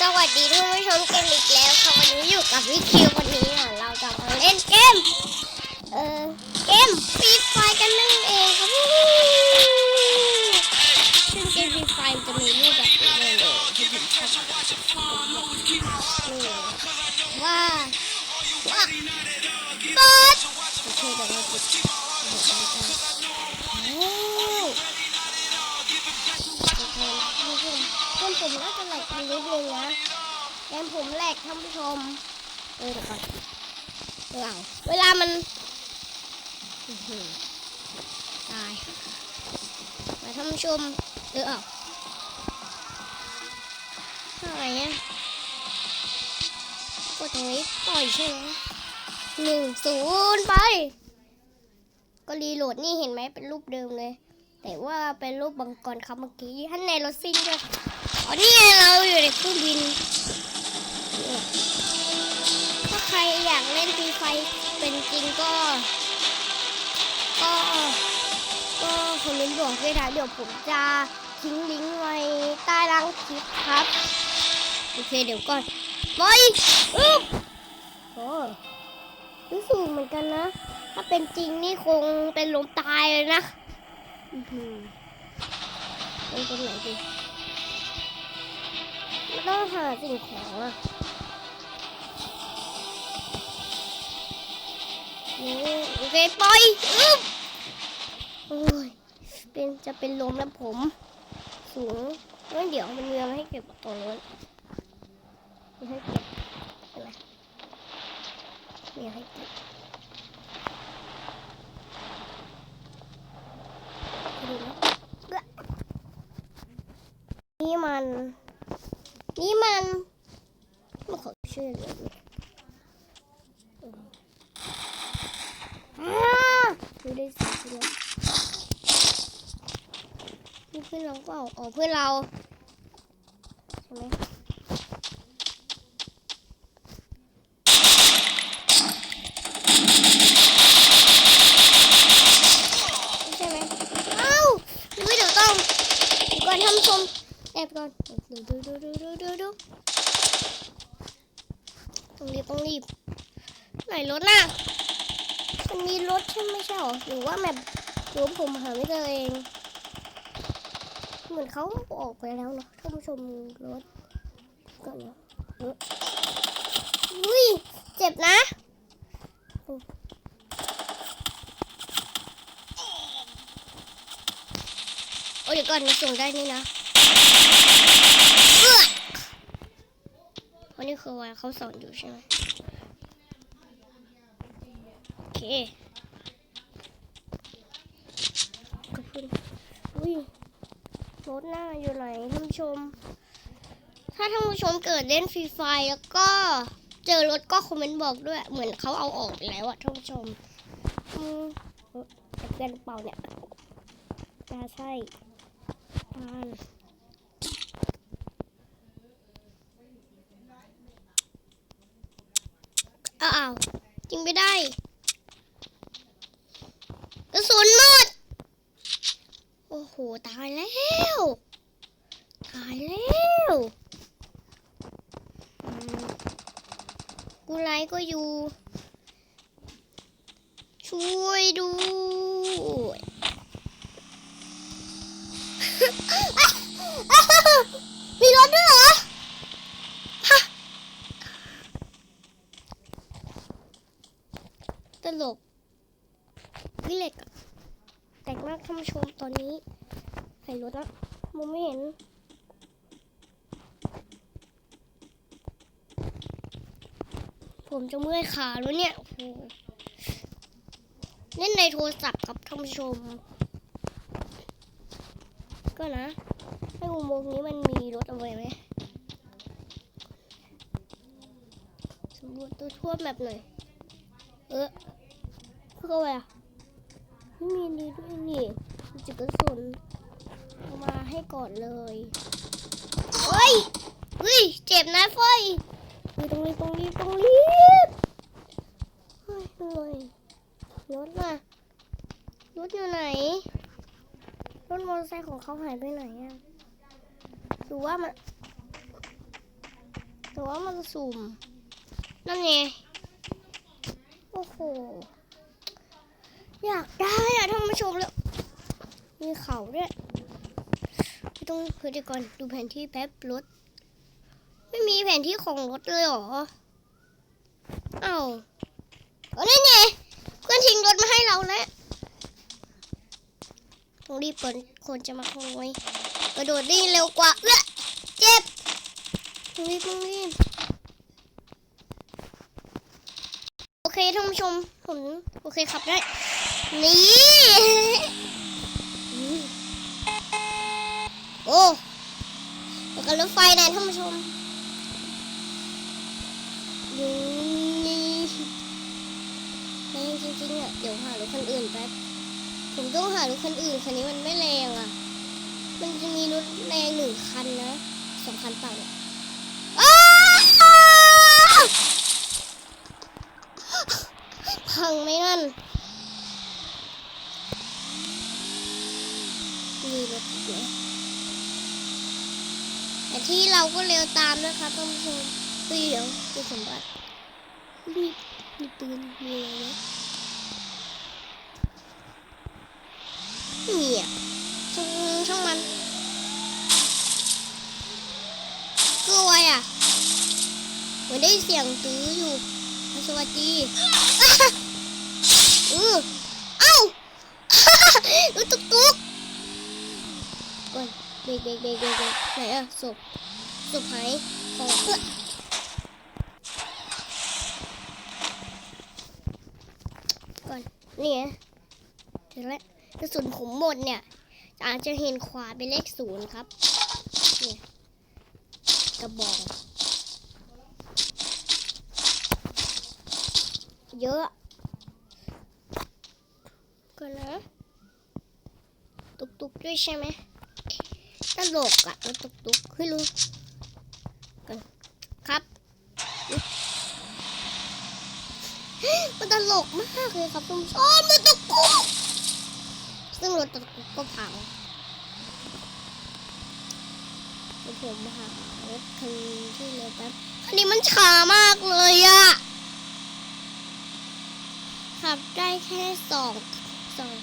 สวัสดีท่านผู้ชมกันอีกแล้วค่ะวันนี้อยู่กับวิคิววันนี้อะเราจะมาเล่นเกม เออเกมฟรีไฟกันนั่นเองครับซึ่งเกมฟรีไฟจะมีรูปแบบนี้เลยที่ผมชอบนี่ว่าว่าเปิดโอเคเดี๋ยวเราปิด ผมกมผมน่าจะแหลกไปนิดนึงนะเกมผมแหลกท่านผู้ชม เออเดี๋ยวก่อนเดี๋ยวเอาเวลามันตายมาท่านผู้ชม เออเอาอะไรเนี่ยกดตรงนี้ปล่อยใช่ไหมหนึ่งศูนย์ไป ก็รีโหลดนี่เห็นไหมเป็นรูปเดิมเลย แต่ว่าเป็นรูปบังกรครับเมื่อกี้ท่านในรถซิ่งด้วย อ๋อนี่ไงเราอยู่ในเครื่องบิน ถ้าใครอยากเล่นฟรีไฟเป็นจริงก็ ก็ ก็คอมเมนต์บอกด้วยนะเดี๋ยวผมจะทิ้งลิงก์ไว้ใต้ล่างคลิปครับ โอเคเดี๋ยวก่อนไปอึ๊บโอ้รู้สูงเหมือนกันนะ ถ้าเป็นจริงนี่คงเป็นลมตายเลยนะ อือหือเป็นตรงไหนดี มันต้องหาสิ่งของอะโอเคปล่อยอึ๊บโอ้ยเป็นจะเป็นลมแล้วผม สูงเอ้ยเดี๋ยวมันมีอะไรให้เก็บตรงนู้นมีให้เก็บเห็นไหมมีให้เก็บดูนะเอื้อนี่มัน นี่มันไม่ขอชื่อเลยอ่าดูได้สิเพื่อนนี่เพื่อนเราเปล่าอ๋อเพื่อนเราใช่ไหมใช่ไหมเอ้าดูเดี๋ยวต้องเดี๋ยวก่อนทำชมแอบก่อนดูดูดูดูดูดูดู ต้องรีบ ไหนรถน่ะมันมีรถใช่ไหมใช่หรอหรือว่าแบบหรือว่าผมหาไม่เจอเอง เหมือนเขาออกไปแล้วเนาะท่านผู้ชมรถก่อนเนาะอุ้ยเจ็บนะโอ้ยเดี๋ยวก่อนมาส่งได้นี่นะ นนี้คือวันเขาสอนอยู่ใช่ไหมโอเคขอบคุณอุ้ยรถหน้าอยู่ไหนท่านผู้ชม ถ้าท่านผู้ชมเกิดเล่นฟรีไฟแล้วก็เจอรถก็คอมเมนต์บอกด้วย เหมือนเขาเอาออกไปแล้วอะท่านผู้ชมอืมเอ๊ะจะเพื่อนเปล่าเนี่ยน่าใช่อ่านอ้าวจริงไม่ได้กระสุนหมด โอ้โห ตายแล้ว ตายแล้วกูไลก็อยู่ ช่วยด้วยมีรถด้วยเหรอฮะตลกวิเล็กอะ แต่งมาก ท่านผู้ชมตอนนี้ใส่รถแล้วมองไม่เห็น ผมจะเมื่อยขาแล้วเนี่ยโอ้โหเล่นในโทรศัพท์ครับท่านผู้ชม ก็นะให้อุโมงค์นี้มันมีรถเอาไว้ไหมสำรวจตัวทั่วแบบหน่อย เออเพื่ออะไรอะ ไม่มีดีด้วยนี่มีจุดกระสุนเอามาให้ก่อนเลยเฮ้ยเฮ้ยเจ็บนะเฟยเฮ้ยตรงนี้ตรงนี้ตรงนี้เฮ้ยเหนื่อยรถล่ะรถอยู่ไหนรถมอเตอร์ไซค์ของเขาหายไปไหนอะหรือว่ามันรือว่ามันสุ่มนั่นไงโอ้โห อยากได้อะท่านผู้ชมแล้วมีเขาด้วยไม่ต้องเพื่อก่อนดูแผนที่แป๊บรถ ไม่มีแผนที่ของรถเลยหรอ เอ้าเอานั่ไงเพื่อนทิ้งรถมาให้เราแล้วต้องรีบก่อนคนจะมาขโมยกระโดดได้เร็วกว่า เอ้อเจ็บต้องรีบต้องรีบโอเคท่านผู้ชมผมโอเคขับได้ นี่โอ้แล้วก็รถไฟนะท่านผู้ชมอยู่นี่แรงจริงๆอะเดี๋ยวหารถคันอื่นแป๊บผมต้องหารถคันอื่นคันนี้มันไม่แรงอะ มันจะมีรถแรงหนึ่งคันนะสองคันเปล่าเนี่ยอ้าวพังไหมนั่น มีรถอีกไหม แต่ที่เราก็เร็วตามนะครับท่านผู้ชมเฮ้ยเดี๋ยวจะสมบัติมีมีปืนมีอะไรไหมไม่มีอะช่างช่างมันกลัวอะเหมือนได้เสียงตื้ออยู่ สวัสดีเออเอ้าตุ๊กตุ๊กตุ๊ก เบกเบกเบกเบกไหนอะศพศพหายของเพื่อนก่อนนี่ไงถึงแล้วกระสุนผมหมดเนี่ยอาจจะเห็นขวาเป็นเลขศูนย์ครับเนี่ยกระบอก เยอะก่อนะตุกตุกด้วยใช่ไหม ตลกอะแล้วตุกตุกขึ้นรู้กันครับมันตลกมากเลยครับคุณผู้ชมมันตุกตุกซึ่งรถตุกตุกก็พังผมหารถคันที่เร็วแป๊บคันนี้มันช้ามากเลยอะขับได้แค่สองสอง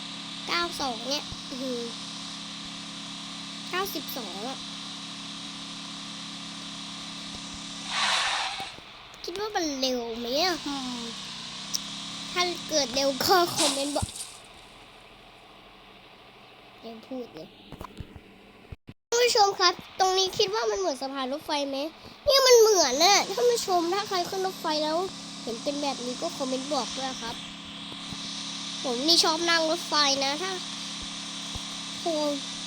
เก้าสองเนี่ยอือ ก้าสิบสองอะคิดว่ามันเร็วไหมอะอืมถ้าเกิดเร็วก็คอมเมนต์บอกยังพูดเลยท่านผู้ชมครับ ตรงนี้คิดว่ามันเหมือนสะพานรถไฟไหมเนี่ยมันเหมือนน่ะท่านผู้ชมถ้าใครขึ้นรถไฟแล้ว เห็นเป็นแบบนี้ก็คอมเมนต์บอกด้วยครับ ผมนี่ชอบนั่งรถไฟนะถ้าโห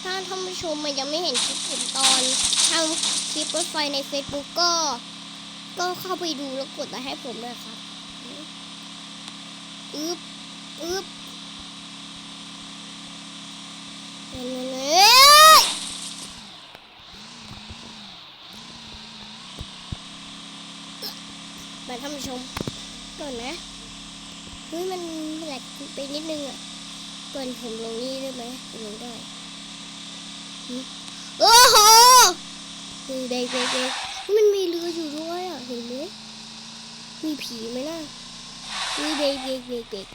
ถ้าท่านผู้ชมมันยังไม่เห็นคลิปผมตอนทำคลิปรถไฟใน Facebook ก็ ก็เข้าไปดูแล้วกดไลค์ให้ผมด้วยครับอึ๊บอึ๊บเร็วๆเลยมาท่านผู้ชมก่อนนะเฮ้ยมันแหลกไปนิดนึงอะเปิดผมลงนี่ได้ไหมลงได้ โอ้โหเฮ้ยเบรกเบรกเบรกมันมีเรืออยู่ด้วยอะเห็นไหมมีผีไหมล่ะเฮ้ยเบรกเบรกเบรกเบรก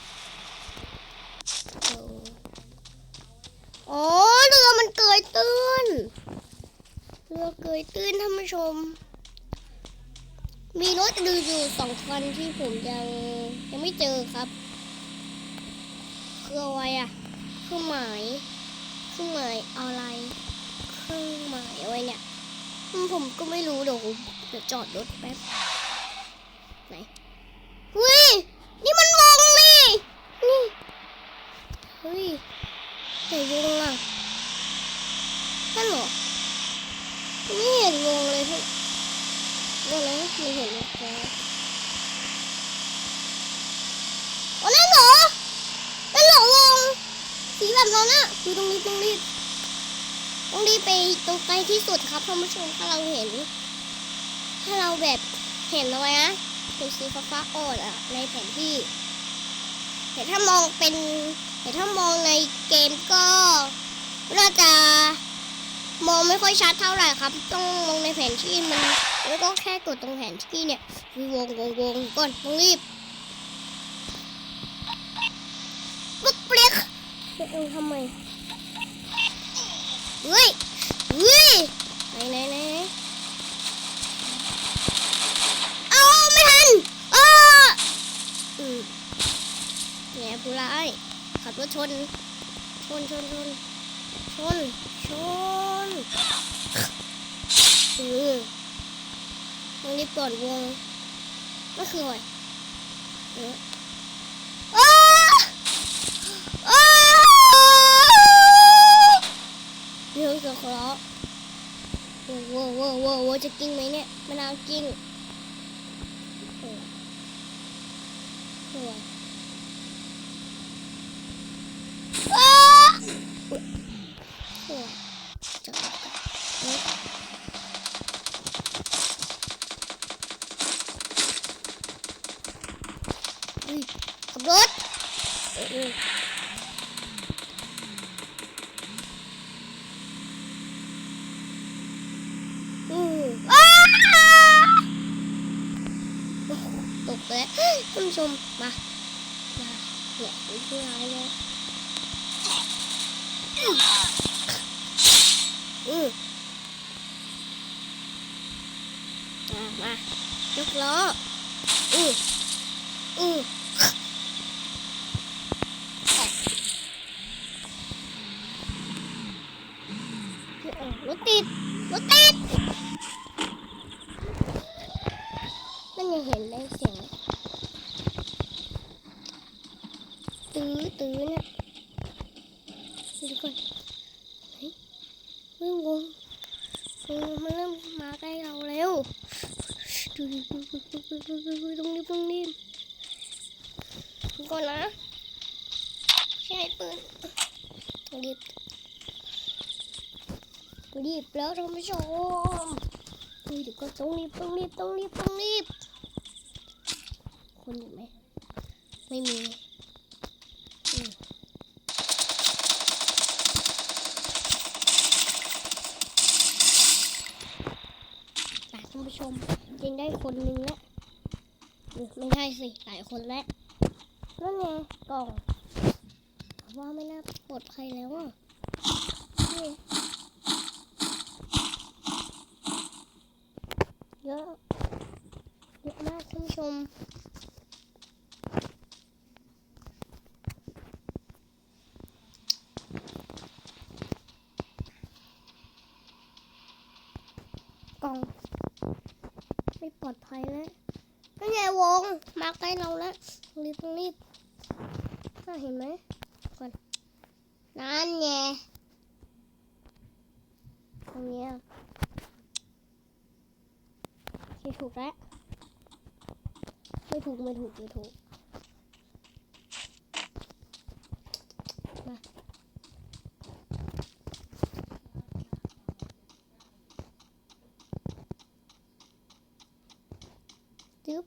เอาอ๋อเรือมันเกยตื้นเรือเกยตื้นท่านผู้ชม มีรถดูอยู่สองคันที่ผมยังยังไม่เจอครับ คืออะไรอะเครื่องหมาย เครื่องหมายอะไร เครื่องหมายอะไรเนี่ย ผมก็ไม่รู้เดี๋ยวผมเดี๋ยวจอดรถแป๊บ ไหนเฮ้ย นี่มันวงนี่ นี่ เฮ้ยไหนวงอะนั่นเหรอไม่เห็นวงเลยพี่ นั่นนะมีเห็นไหมครับโอ้นั่นเหรอนั่นเหรอวงสี แบบนั้นะคือตรงนี้ตรงนี้ตรงนี้ไปตรงใกลที่สุดครับท่านผู้ชมถ้าเราเห็น ถ้าเราแบบเห็นเอาไว้นะเป็นสีฟ้าฟ้าๆอ่อนอะในแผนที่แต่ถ้ามองเป็นแต่ถ้ามองในเกมก็น่าจะมองไม่ค่อยชัดเท่าไหร่ครับ ต้องมองในแผนที่มันแล้วก็แค่กดตรงแผนที่เนี่ย วงวงวงก่อนต้องรีบปุ๊กเปลี่ยก เออทำไมเฮ้ยเฮ้ยไหนไหนไหนไหนเอาไม่ทันเอออืมแง่ผู้ร้ายขับรถชน ชนชนชนชนชนเออต้องรีบก่อนวงก็คืออะไร เคราะห์โว้โว้โว้โว้โว้จะกิ้งไหมเนี่ยมะนาวกิ้งเออเอออ้า โอ้ยจะออกกันเอ๊ะอุ้ยขับรถเออเอออืมอ้าโอ้โหตกแล้วท่านผู้ชมมา มาเนี่ยเป็นผู้ร้ายเลยอืม อืม มามายกล้อ อืออือรถติด รถติด มันยังเห็นได้เสียงตื้อตื้อเนี่ยดูก่อนเฮ้ยเฮ้ยวง โอ้มันเริ่มมาใกล้เราแล้วดูดิดูดูดูดูดูดูดู ตรงนี้ตรงนี้ก่อนนะใช่ปืนรีบรีบแล้วท่านผู้ชมเฮ้ยเดี๋ยวก็ต้องรีบต้องรีบต้องรีบต้องรีบคนอยู่ไหมไม่มีอืม แต่ท่านผู้ชมยิง ได้คนหนึ่งแล้วเออไม่ใช่สิหลายคนแล้วนั่นไงกล่อง ว่าไม่น่าปลอดภัยแล้วอะเยอะเยอะมากคุณผู้ชมกล่อง ไม่ปลยแล้วนั่นไงวง มาใกล้เราแล้วรีบต้องรีบน่าเห็นไหมก่อนนั่นไงตรงนี้ที่ถูกแล้วไม่ถูกไม่ถูกไม่ถูกมาจึ๊บ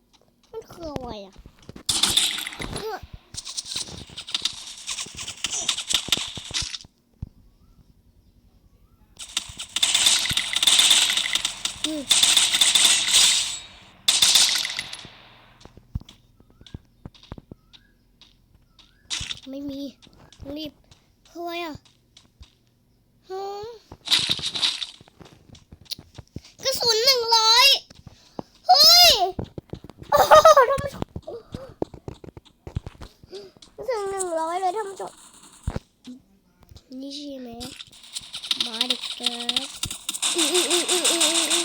มันคืออะไรอะเอ้ออืมไม่มีต้อง รีบเฮ้ยอะฮะกระสุนหนึ่งร้อยเฮ้ย โอ้โหท่านผู้ชมถึงหนึ่งร้อยเลยท่านผู้ชมนี่ใช่ไหมมาเด็กกิร์อืออืออืออืออืออือ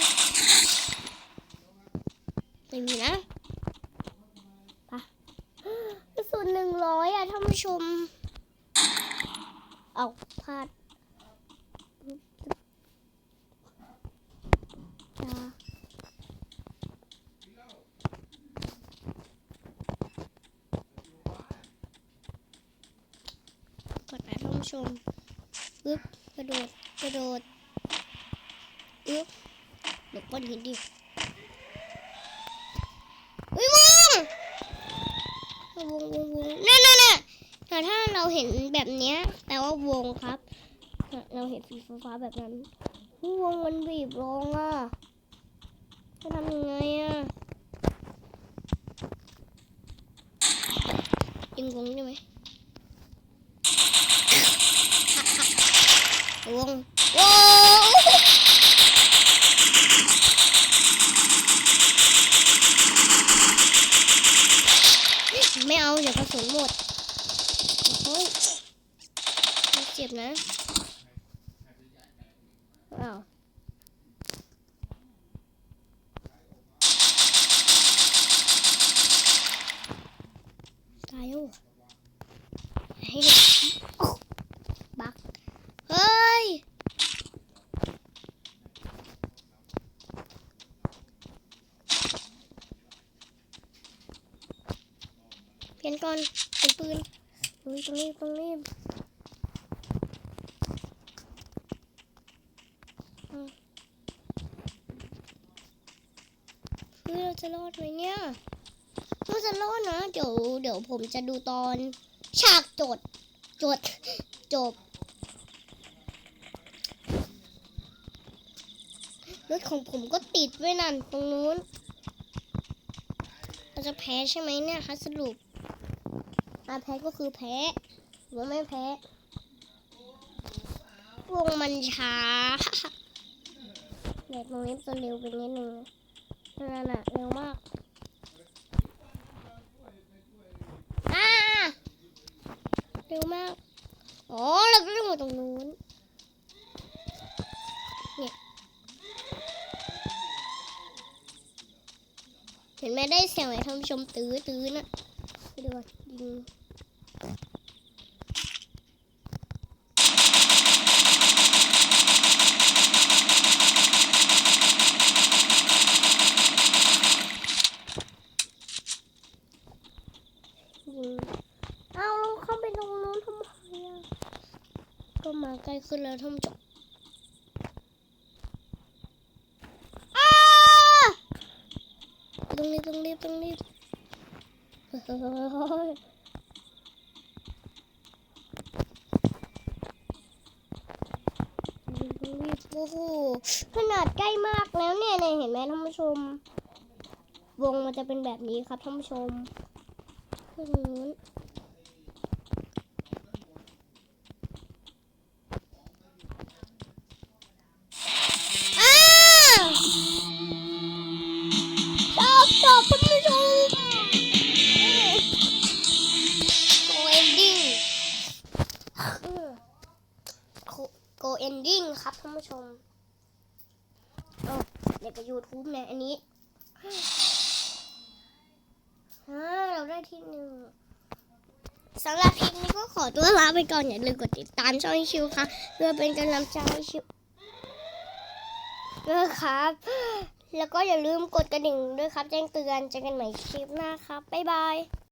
ไม่มีนะไปกระสุนหนึ่งร้อยอะท่านผู้ชม เอาพาดจ้ากดไลค์ท่านผู้ชมปึ๊บกระโดด กระโดดอึ๊บเดี๋ยวก้อนหินดิเฮ้ยวงวงวงวงนั่นนั่นน่ะแต่ถ้าเราเห็น แบบเนี้ยแปลว่าวงครับ เราเห็นสีฟ้าแบบนั้นวงมันบีบลงอะจะทำยังไงอะยิงวงได้ไหมวงโว้ไม่เอาเดี๋ยวกระสุนหมดโอ้ย เจ็บนะอ้าวตายแล้วเฮ้ยบักเฮ้ยเปลี่ยนก่อนเปลี่ยนปืนเฮ้ยตรงนี้ตรงนี้อะเฮ้ยเรา จะรอดไหมเนี่ยเราจะรอดนะ เดี๋ยว เดี๋ยวผมจะดูตอน ฉากจด จด จบรถของผมก็ติดไว้นั่นตรงนู้นเราจะแพ้ใช่ไหมเนี่ยคะสรุปอาแพ้ก็คือแพ้หรือว่าไม่แพ้วงมันช้าเด็กตรงนี้จะเร็วไปนิดนึง นั่นน่ะเร็วมากอ่าเร็วมาก อ๋อเราก็ต้องมาตรงนู้นเนี่ยเห็นไหมได้เสียงไหมท่านผู้ชมตื้อตื้อน่ะไปดูยิง ยิงเอาเราเข้าไปตรงนู้นทำไมอะ ก็มาใกล้ ขึ้นแล้วท่านผู้ชมอ้าต้องรีบต้องรีบต้องรีบต้องรีบโอ้โหขนาดใกล้มากแล้วเนี่ยเนี่ยเห็นไหมท่านผู้ชม วงมันจะเป็นแบบนี้ครับท่านผู้ชมนู้น ท่านผู้ชมเอ้าเด็กกับยูทูบเนี่ยอันนี้เราได้ที่หนึ่งสำหรับคลิปนี้ก็ขอตัวลาไปก่อน อย่าลืมกดติดตามช่องชิวค่ะเพื่อเป็นกำลังใจให้ชิวด้วยครับ แล้วก็อย่าลืมกดกระดิ่งด้วยครับ แจ้งเตือนเจอกันใหม่คลิปหน้าครับ บ๊ายบาย